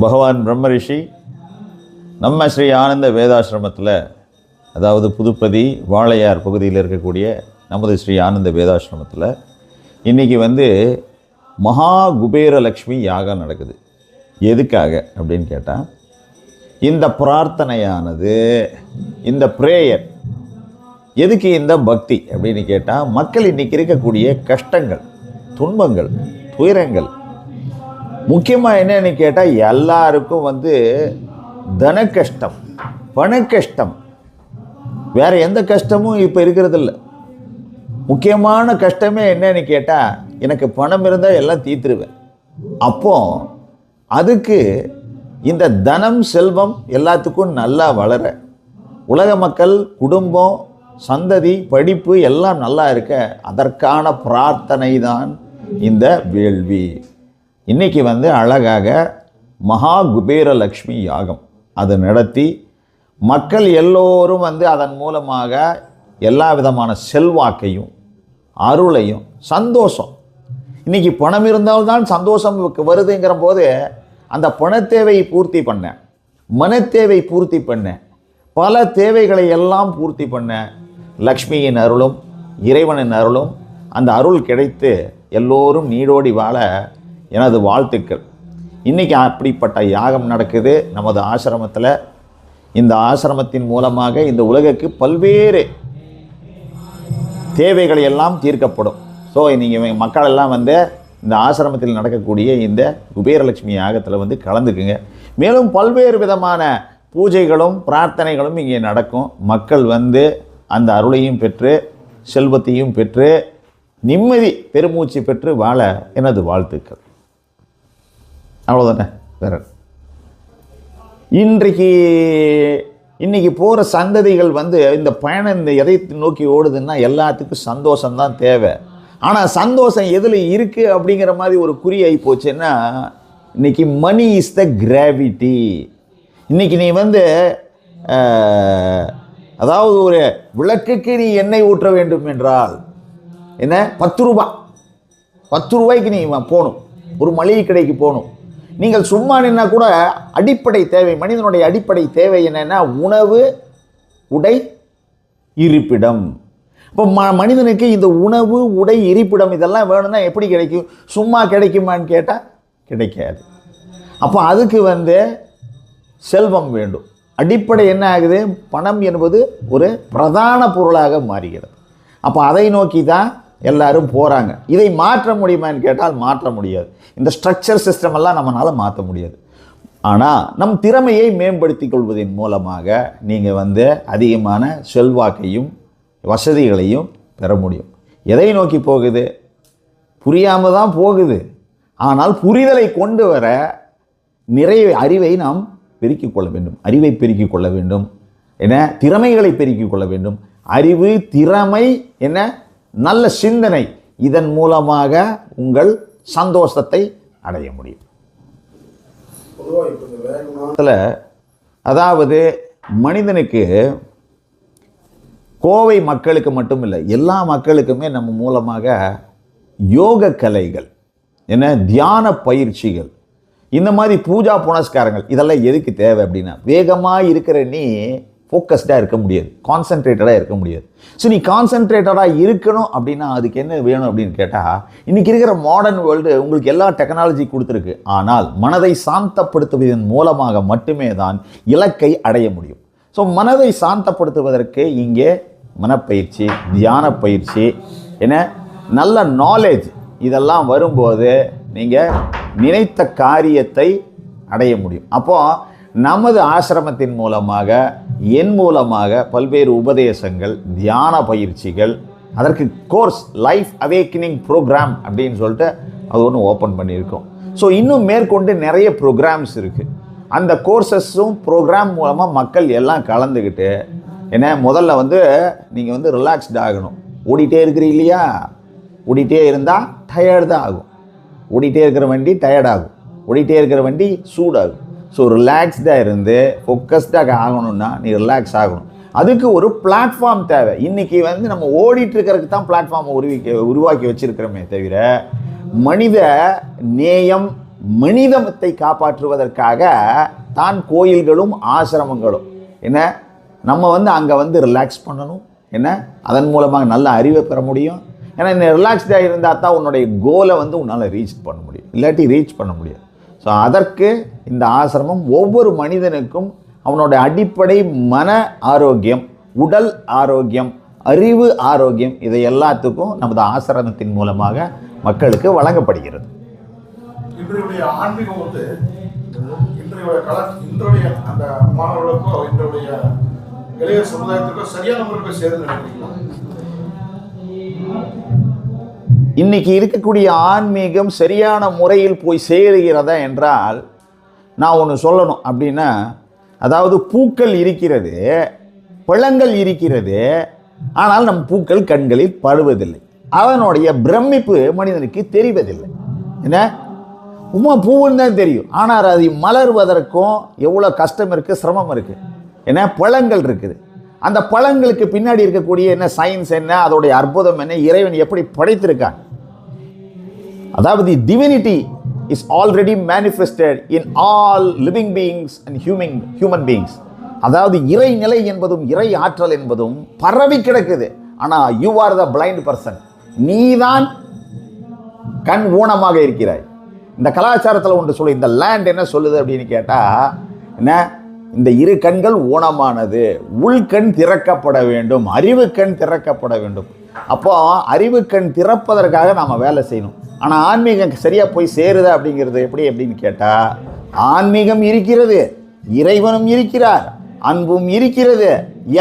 பகவான் பிரம்மரிஷி நம்ம ஸ்ரீ ஆனந்த வேதாசிரமத்தில் அதாவது புதுப்பதி வாளையார் பகுதியில் இருக்கக்கூடிய நமது ஸ்ரீ ஆனந்த வேதாசிரமத்தில் இன்றைக்கி வந்து மகா குபேரலக்ஷ்மி யாகம் நடக்குது. எதுக்காக அப்படின்னு கேட்டால் இந்த பிரார்த்தனையானது இந்த ப்ரேயர் எதுக்கு இந்த பக்தி அப்படின்னு கேட்டால் மக்கள் இன்றைக்கி இருக்கக்கூடிய கஷ்டங்கள் துன்பங்கள் துயரங்கள் முக்கியமாக என்னன்னு கேட்டால் எல்லாருக்கும் வந்து தன கஷ்டம் பண கஷ்டம் வேற எந்த கஷ்டமும் இப்போ இருக்கிறதில்ல. முக்கியமான கஷ்டமே என்னன்னு கேட்டால் எனக்கு பணம் இருந்தால் எல்லாம் தீர்த்துருவேன். அப்போ அதுக்கு இந்த தனம் செல்வம் எல்லாத்துக்கும் நல்லா வளர உலக மக்கள் குடும்பம் சந்ததி படிப்பு எல்லாம் நல்லா இருக்க அதற்கான பிரார்த்தனை தான் இந்த வேள்வி. இன்றைக்கி வந்து அழகாக மகா குபேரலக்ஷ்மி யாகம். அது நடத்தி மக்கள் எல்லோரும் வந்து அதன் மூலமாக எல்லா விதமான செல்வாக்கையும் அருளையும் சந்தோஷம். இன்றைக்கி பணம் இருந்தால்தான் சந்தோஷம் வருதுங்கிற போது அந்த பணத்தேவையை பூர்த்தி பண்ணேன் மனத்தேவை பூர்த்தி பண்ணேன் பல தேவைகளை எல்லாம் பூர்த்தி பண்ண லக்ஷ்மியின் அருளும் இறைவனின் அருளும் அந்த அருள் கிடைத்து எல்லோரும் நீடோடி வாழ எனது வாழ்த்துக்கள். இன்றைக்கி அப்படிப்பட்ட யாகம் நடக்குது நமது ஆசிரமத்தில். இந்த ஆசிரமத்தின் மூலமாக இந்த உலகுக்கு பல்வேறு தேவைகள் எல்லாம் தீர்க்கப்படும். ஸோ நீங்கள் மக்கள் எல்லாம் வந்து இந்த ஆசிரமத்தில் நடக்கக்கூடிய இந்த குபேரலட்சுமி யாகத்தில் வந்து கலந்துக்குங்க. மேலும் பல்வேறு விதமான பூஜைகளும் பிரார்த்தனைகளும் இங்கே நடக்கும். மக்கள் வந்து அந்த அருளையும் பெற்று செல்வத்தையும் பெற்று நிம்மதி பெருமூச்சு பெற்று வாழ எனது வாழ்த்துக்கள். அவ்வளோதானே வேற. இன்றைக்கு இன்றைக்கி போகிற சந்ததிகள் வந்து இந்த பயணம் இந்த எதை நோக்கி ஓடுதுன்னா எல்லாத்துக்கும் சந்தோஷம்தான் தேவை. ஆனால் சந்தோஷம் எதில் இருக்குது அப்படிங்கிற மாதிரி ஒரு குறி ஆகி போச்சுன்னா இன்றைக்கி மணி இஸ் த கிராவிட்டி இன்றைக்கி நீ வந்து அதாவது ஒரு விளக்குக்கு நீ எண்ணெய் ஊற்ற வேண்டும் என்றால் என்ன? பத்து ரூபா. பத்து ரூபாய்க்கு நீ போகணும். ஒரு மளிகை கடைக்கு போகணும். நீங்கள் சும்மா நின்னா கூட அடிப்படை தேவை மனிதனுடைய அடிப்படை தேவை என்னென்னா உணவு உடை இருப்பிடம். இப்போ ம மனிதனுக்கு இந்த உணவு உடை இருப்பிடம் இதெல்லாம் வேணும்னா எப்படி கிடைக்கும்? சும்மா கிடைக்குமான்னு கேட்டால் கிடைக்காது. அப்போ அதுக்கு வந்து செல்வம் வேண்டும். அடிப்படை என்ன ஆகுது? பணம் என்பது ஒரு பிரதான பொருளாக மாறுகிறது. அப்போ அதை நோக்கி தான் எல்லாரும் போகிறாங்க இதை மாற்ற முடியுமான்னு கேட்டால் மாற்ற முடியாது. இந்த ஸ்ட்ரக்சர் சிஸ்டம் எல்லாம் நம்மளால் மாற்ற முடியாது. ஆனால் நம் திறமையை மேம்படுத்திக் கொள்வதன் மூலமாக நீங்கள் வந்து அதிகமான செல்வாக்கையும் வசதிகளையும் பெற முடியும். எதை நோக்கி போகுது? புரியாமல் தான் போகுது. ஆனால் புரிதலை கொண்டு வர நிறைய அறிவை நாம் பெருக்கிக் கொள்ள வேண்டும். அறிவை பெருக்கிக் கொள்ள வேண்டும். என்ன? திறமைகளை பெருக்கிக் கொள்ள வேண்டும். அறிவு திறமை என்ன? நல்ல சிந்தனை. இதன் மூலமாக உங்கள் சந்தோஷத்தை அடைய முடியும். அதாவது மனிதனுக்கு கோவை மக்களுக்கு மட்டும் இல்லை எல்லா மக்களுக்குமே நம்ம மூலமாக யோக கலைகள் என்ன தியான பயிற்சிகள் இந்த மாதிரி பூஜா புனஸ்காரங்கள் இதெல்லாம் எதுக்கு தேவை அப்படின்னா வேகமாக இருக்கிற நீ ஃபோக்கஸ்டாக இருக்க முடியாது. கான்சன்ட்ரேட்டடாக இருக்க முடியாது. ஸோ நீ கான்சென்ட்ரேட்டடாக இருக்கணும் அப்படின்னா அதுக்கு என்ன வேணும் அப்படின்னு கேட்டால் இன்றைக்கி இருக்கிற மாடர்ன் வேர்ல்டு உங்களுக்கு எல்லா டெக்னாலஜி கொடுத்துருக்கு. ஆனால் மனதை சாந்தப்படுத்துவதன் மூலமாக மட்டுமே தான் இலக்கை அடைய முடியும். ஸோ மனதை சாந்தப்படுத்துவதற்கு இங்கே மனப்பயிற்சி தியான பயிற்சி என்ன? நல்ல நாலேஜ் இதெல்லாம் வரும்போது நீங்கள் நினைத்த காரியத்தை அடைய முடியும். அப்போது நமது ஆசிரமத்தின் மூலமாக என் மூலமாக பல்வேறு உபதேசங்கள் தியான பயிற்சிகள் அதற்கு கோர்ஸ் லைஃப் அவேக்கனிங் ப்ரோக்ராம் அப்படின்னு சொல்லிட்டு அது ஒன்று ஓப்பன் பண்ணியிருக்கோம். ஸோ இன்னும் மேற்கொண்டு நிறைய ப்ரோக்ராம்ஸ் இருக்குது அந்த கோர்சஸும் ப்ரோக்ராம் மூலமாக மக்கள் எல்லாம் கலந்துக்கிட்டு என்ன முதல்ல வந்து நீங்கள் வந்து ரிலாக்ஸ்ட் ஆகணும். ஓடிட்டே இருக்கிறீ இல்லையா? ஓடிட்டே இருந்தால் டயர்டு தான் ஆகும். ஓடிட்டே இருக்கிற வண்டி டயர்டாகும் ஓடிட்டே இருக்கிற வண்டி சூடாகும். ஸோ ரிலாக்ஸ்டாக இருந்து ஃபோக்கஸ்டாக ஆகணும்னா நீ ரிலாக்ஸ் ஆகணும். அதுக்கு ஒரு பிளாட்ஃபார்ம் தேவை. இன்றைக்கி வந்து நம்ம ஓடிட்டுருக்கிறதுக்கு தான் பிளாட்ஃபார்மை உருவிக்க உருவாக்கி வச்சிருக்கிறோமே தவிர மனித நேயம் மனிதமத்தை காப்பாற்றுவதற்காக தான் கோயில்களும் ஆசிரமங்களும். என்ன? நம்ம வந்து அங்கே வந்து ரிலாக்ஸ் பண்ணணும். என்ன? அதன் மூலமாக நல்ல அறிவை பெற முடியும். ஏன்னா இந்த ரிலாக்ஸ்டாக இருந்தால் தான் உன்னுடைய கோலை வந்து உன்னால் ரீச் பண்ண முடியும். இல்லாட்டி ரீச் பண்ண முடியும் ஸோ அதற்கு இந்த ஆசிரமம் ஒவ்வொரு மனிதனுக்கும் அவனோட அடிப்படை மன ஆரோக்கியம் உடல் ஆரோக்கியம் அறிவு ஆரோக்கியம் இதை எல்லாத்துக்கும் நமது ஆசிரமத்தின் மூலமாக மக்களுக்கு வழங்கப்படுகிறது. இன்றைய ஆன்மீகம் வந்து இன்றைய கல இன்றைய அந்த மாணவர்களுக்கோ இன்றைய இளைய சரியான முறையில் சேருது நினைக்கிறீங்களா? இன்னைக்கு இருக்கக்கூடிய ஆன்மீகம் சரியான முறையில் போய் சேருகிறதா என்றால் நான் ஒன்று சொல்லணும். அப்படின்னா அதாவது பூக்கள் இருக்கிறது பழங்கள் இருக்கிறது ஆனால் நம் பூக்கள் கண்களில் படுவதில்லை. அதனுடைய பிரமிப்பு மனிதனுக்கு தெரிவதில்லை. என்ன? உமா பூவுன்னு தான் தெரியும். ஆனால் அது மலர்வதற்கும் எவ்வளோ கஷ்டம் இருக்குது சிரமம் இருக்குது ஏன்னா பழங்கள் இருக்குது. அந்த பழங்களுக்கு பின்னாடி இருக்கக்கூடிய என்ன சயின்ஸ் என்ன அதோடைய அற்புதம் என்ன இறைவன் எப்படி படைத்திருக்கான்? அதாவது divinity is already manifested in all living beings and humming human beings அதாவது இறை நிலை என்பதும் இறை ஆற்றல் என்பதும் பரவி கிடக்குது. ஆனால் you are the blind person நீதான் கண் ஊனமாக இருக்கிறாய். இந்த கலாச்சாரத்தில் ஒன்று சொல்லு இந்த லேண்ட் என்ன சொல்லுது அப்படின்னு கேட்டால் என்ன? இந்த இரு கண்கள் ஊனமானது. உள்கண் திறக்கப்பட வேண்டும். அறிவு கண் திறக்கப்பட வேண்டும். அப்போ அறிவு கண் திறப்பதற்காக நாம் வேலை செய்யணும். ஆனால் ஆன்மீகம் சரியாக போய் சேருதா அப்படிங்கிறது எப்படி அப்படின்னு கேட்டால் ஆன்மீகம் இருக்கிறது இறைவனும் இருக்கிறார் அன்பும் இருக்கிறது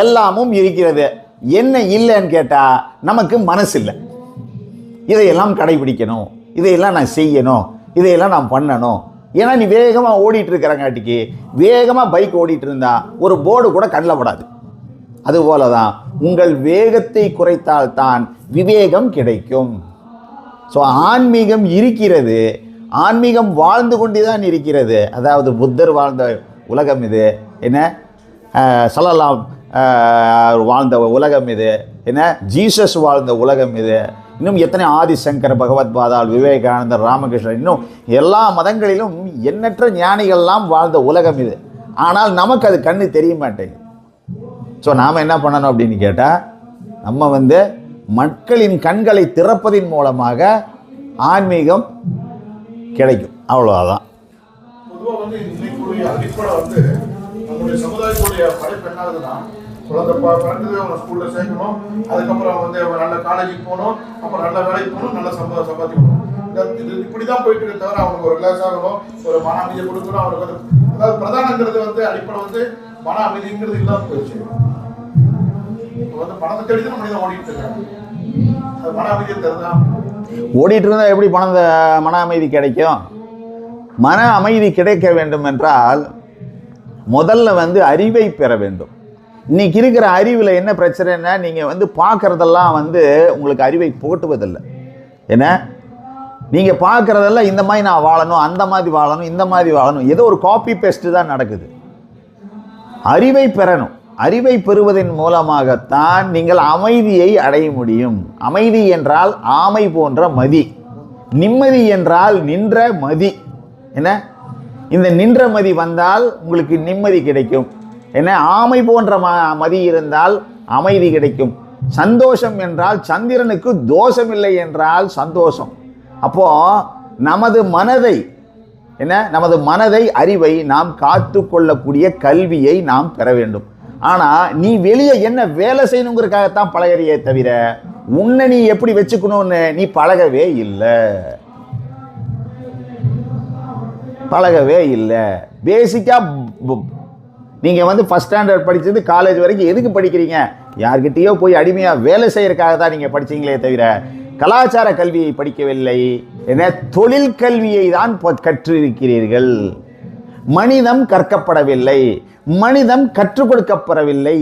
எல்லாமும் இருக்கிறது. என்ன இல்லைன்னு கேட்டால் நமக்கு மனசு இல்லை. இதையெல்லாம் கடைபிடிக்கணும் இதையெல்லாம் நான் செய்யணும் இதையெல்லாம் நான் பண்ணணும். ஏன்னா நீ வேகமாக ஓடிட்டு இருக்கிறங்காட்டிக்கு வேகமாக பைக் ஓடிட்டு இருந்தா ஒரு போர்டு கூட கண்ணில் படாது. அதுபோல தான் உங்கள் வேகத்தை குறைத்தால்தான் விவேகம் கிடைக்கும். ஸோ ஆன்மீகம் இருக்கிறது. ஆன்மீகம் வாழ்ந்து கொண்டு தான் இருக்கிறது. அதாவது புத்தர் வாழ்ந்த உலகம் இது. என்ன? சொல்லலாம் வாழ்ந்த உலகம் இது. என்ன? ஜீசஸ் வாழ்ந்த உலகம் இது. இன்னும் எத்தனை ஆதிசங்கர் பகவத் பாதால் விவேகானந்தர் ராமகிருஷ்ணன் இன்னும் எல்லா மதங்களிலும் எண்ணற்ற ஞானிகள்லாம் வாழ்ந்த உலகம் இது. ஆனால் நமக்கு அது கண்ணு தெரிய மாட்டேங்குது. ஸோ நாம் என்ன பண்ணணும் அப்படின்னு கேட்டால் நம்ம வந்து மக்களின் கண்களை திறப்பதின் மூலமாக ஆன்மீகம் கிடைக்கும். அவ்வளோதான் பொதுவாக வந்து அடிப்படை வந்து நம்முடைய சமுதாயத்துடைய என்ன ஆகுதுன்னா குழந்தை பிறந்தது அவனை ஸ்கூலில் சேர்க்கணும். அதுக்கப்புறம் வந்து அவன் நல்ல காலேஜுக்கு போகணும். அப்புறம் நல்ல வேலைக்கு போகணும் நல்ல சம்பா சம்பாதிக்கணும் இந்த- இது இப்படிதான் போயிட்டு இருக்க தவிர அவனுக்கு ஒரு ரிலாக்ஸ் ஆகணும் ஒரு மன அமைதியை கொடுக்கணும் அவனுக்கு வந்து அதாவது பிரதானங்கிறது வந்து அடிப்படை வந்து மன அமைதிங்கிறது இல்லாமல் போயிடுச்சு. வந்து பணத்தை தேடி தான் மனிதன் ஓடிட்டு இருக்காங்க அது மன அமைதியை தருதான் ஓடிட்டு இருந்தால் எப்படி பணம் மன அமைதி கிடைக்கும்? மன அமைதி கிடைக்க வேண்டும் என்றால் முதல்ல வந்து அறிவை பெற வேண்டும். இன்னைக்கு இருக்கிற அறிவில் என்ன பிரச்சனைன்னா நீங்கள் வந்து பார்க்குறதெல்லாம் வந்து உங்களுக்கு அறிவை புகட்டுவதில்லை என்ன? நீங்கள் பார்க்குறதெல்லாம் இந்த மாதிரி நான் வாழணும் அந்த மாதிரி வாழணும் இந்த மாதிரி வாழணும் ஏதோ ஒரு காப்பி பேஸ்ட்டு தான் நடக்குது. அறிவை பெறணும். அறிவை பெறுவதன் மூலமாகத்தான் நீங்கள் அமைதியை அடைய முடியும். அமைதி என்றால் ஆமை போன்ற மதி. நிம்மதி என்றால் நின்ற மதி. என்ன? இந்த நின்ற மதி வந்தால் உங்களுக்கு நிம்மதி கிடைக்கும். என்ன? ஆமை போன்ற ம மதி இருந்தால் அமைதி கிடைக்கும். சந்தோஷம் என்றால் சந்திரனுக்கு தோஷம் இல்லை என்றால் சந்தோஷம். அப்போ நமது மனதை என்ன? நமது மனதை அறிவை நாம் காத்து கொள்ளக்கூடிய கல்வியை நாம் பெற வேண்டும். ஆனால் நீ வெளியே என்ன வேலை செய்யணுங்கிறதுக்காகத்தான் பழகிறியே தவிர உன்னை நீ எப்படி வச்சுக்கணும்னு நீ பழகவே இல்லை. பழகவே இல்லை. பேசிக்காக நீங்கள் வந்து ஃபஸ்ட் ஸ்டாண்டர்ட் படித்தது காலேஜ் வரைக்கும் எதுக்கு படிக்கிறீங்க? யார்கிட்டயோ போய் அடிமையாக வேலை செய்கிறக்காக தான் நீங்கள் படிச்சீங்களே தவிர கலாச்சார கல்வியை படிக்கவில்லை என தொழில் கல்வியை தான் கற்றிருக்கிறீர்கள். மனிதம் கற்கப்படவில்லை. மனிதம் கற்றுக் கொடுக்கப்படவில்லை.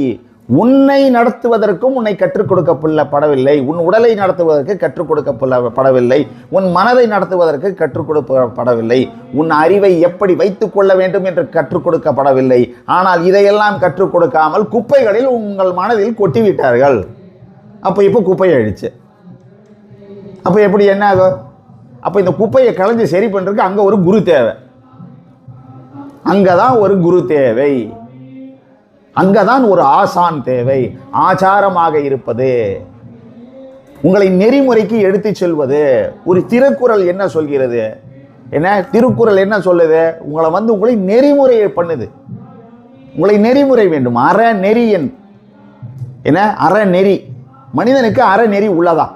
உன்னை நடத்துவதற்கும் உன்னை கற்றுக் கொடுக்கப்படவில்லை. உன் உடலை நடத்துவதற்கு கற்றுக் கொடுக்கப்படவில்லை. உன் மனதை நடத்துவதற்கு கற்றுக் கொடுக்கப்படவில்லை. உன் அறிவை எப்படி வைத்துக் கொள்ள வேண்டும் என்று கற்றுக் கொடுக்கப்படவில்லை. ஆனால் இதையெல்லாம் கற்றுக் கொடுக்காமல் குப்பைகளில் உங்கள் மனதில் கொட்டிவிட்டார்கள். அப்போ இப்போ குப்பை அழிச்சு அப்போ எப்படி என்ன ஆகும் அப்போ இந்த குப்பையை களைஞ்சு சரி பண்ணுறதுக்கு அங்கே ஒரு குரு தேவை. அங்கே தான் ஒரு குரு தேவை. அங்கே தான் ஒரு ஆசான் தேவை. ஆச்சாரமாக இருப்பது. உங்களை நெறிமுறைக்கு எடுத்து செல்வது. ஒரு திருக்குறள் என்ன சொல்கிறது? என்ன? திருக்குறள் என்ன சொல்லுது? உங்களை வந்து உங்களை நெறிமுறையை பண்ணுது. உங்களை நெறிமுறை வேண்டும். அற நெறியன் என்ன? அறநெறி மனிதனுக்கு அறநெறி உள்ளதா?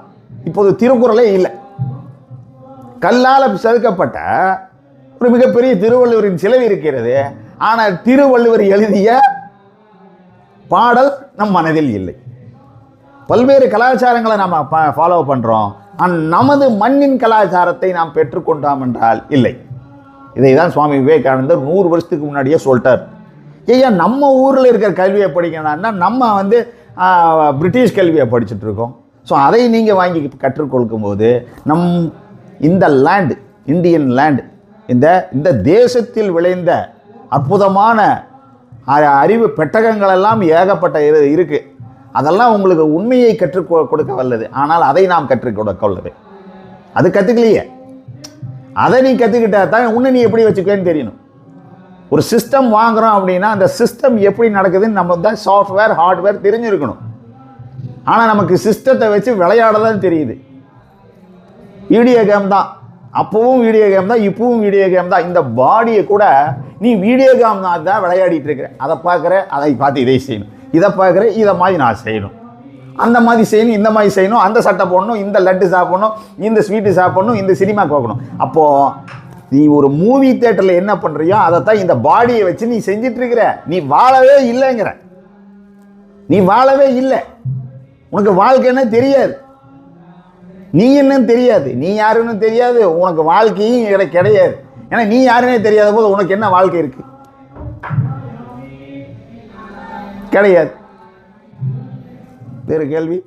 இப்போது திருக்குறளே இல்லை. கல்லால் செதுக்கப்பட்ட ஒரு மிகப்பெரிய திருவள்ளுவரின் சிலை இருக்கிறது. ஆனால் திருவள்ளுவர் எழுதிய பாடல் நம் மனதில் இல்லை. பல்வேறு கலாச்சாரங்களை நாம் ஃபாலோ பண்ணுறோம் ஆனால் நமது மண்ணின் கலாச்சாரத்தை நாம் பெற்றுக்கொண்டோம் என்றால் இல்லை. இதை தான் சுவாமி விவேகானந்தர் நூறு வருஷத்துக்கு முன்னாடியே சொல்லிட்டார். ஐயா நம்ம ஊரில் இருக்கிற கல்வியை படிக்கணும்னா நம்ம வந்து பிரிட்டிஷ் கல்வியை படிச்சுட்டு இருக்கோம். ஸோ அதை நீங்கள் வாங்கி கற்றுக்கொடுக்கும் போது நம் இந்த லேண்டு இந்தியன் லேண்டு இந்த இந்த தேசத்தில் விளைந்த அற்புதமான அறிவு பெட்டகங்கள் எல்லாம் ஏகப்பட்ட இரு இருக்குது அதெல்லாம் உங்களுக்கு உண்மையை கற்றுக் கொடுக்க வல்லது. ஆனால் அதை நாம் கற்றுக் கொடுக்க வல்லது. அது கற்றுக்கலையே அதை நீ கற்றுக்கிட்டா தான் உன்னை நீ எப்படி வச்சுக்கலன்னு தெரியணும். ஒரு சிஸ்டம் வாங்குகிறோம் அப்படின்னா அந்த சிஸ்டம் எப்படி நடக்குதுன்னு நம்ம தான் சாஃப்ட்வேர் ஹார்ட்வேர் தெரிஞ்சிருக்கணும். ஆனால் நமக்கு சிஸ்டத்தை வச்சு விளையாட தான் தெரியுது. வீடியோ கேம் தான். அப்போவும் வீடியோ கேம் தான் இப்போவும் வீடியோ கேம் தான். இந்த பாடியை கூட நீ வீடியோ கேம் தான் தான் விளையாடிட்டு இருக்கிற. அதை பார்க்குற அதை பார்த்து இதை செய்யணும். இதை பார்க்குற இதை மாதிரி நான் செய்யணும். அந்த மாதிரி செய்யணும் இந்த மாதிரி செய்யணும் அந்த சட்டை போடணும் இந்த லட்டு சாப்பிடணும் இந்த ஸ்வீட்டு சாப்பிடணும் இந்த சினிமா போகணும் அப்போது நீ ஒரு மூவி தேட்டரில் என்ன பண்ணுறியோ அதை தான் இந்த பாடியை வச்சு நீ செஞ்சிட்ருக்கிற நீ வாழவே இல்லைங்கிற. நீ வாழவே இல்லை. உனக்கு வாழ்க்கைன்னு தெரியாது. நீ என்னன்னு தெரியாது. நீ யாருன்னு தெரியாது. உனக்கு வாழ்க்கையும் எனக்கு கிடையாது. ஏன்னா நீ யாருன்னே தெரியாத போது உனக்கு என்ன வாழ்க்கை இருக்கு? கிடையாது. வேறு கேள்வி?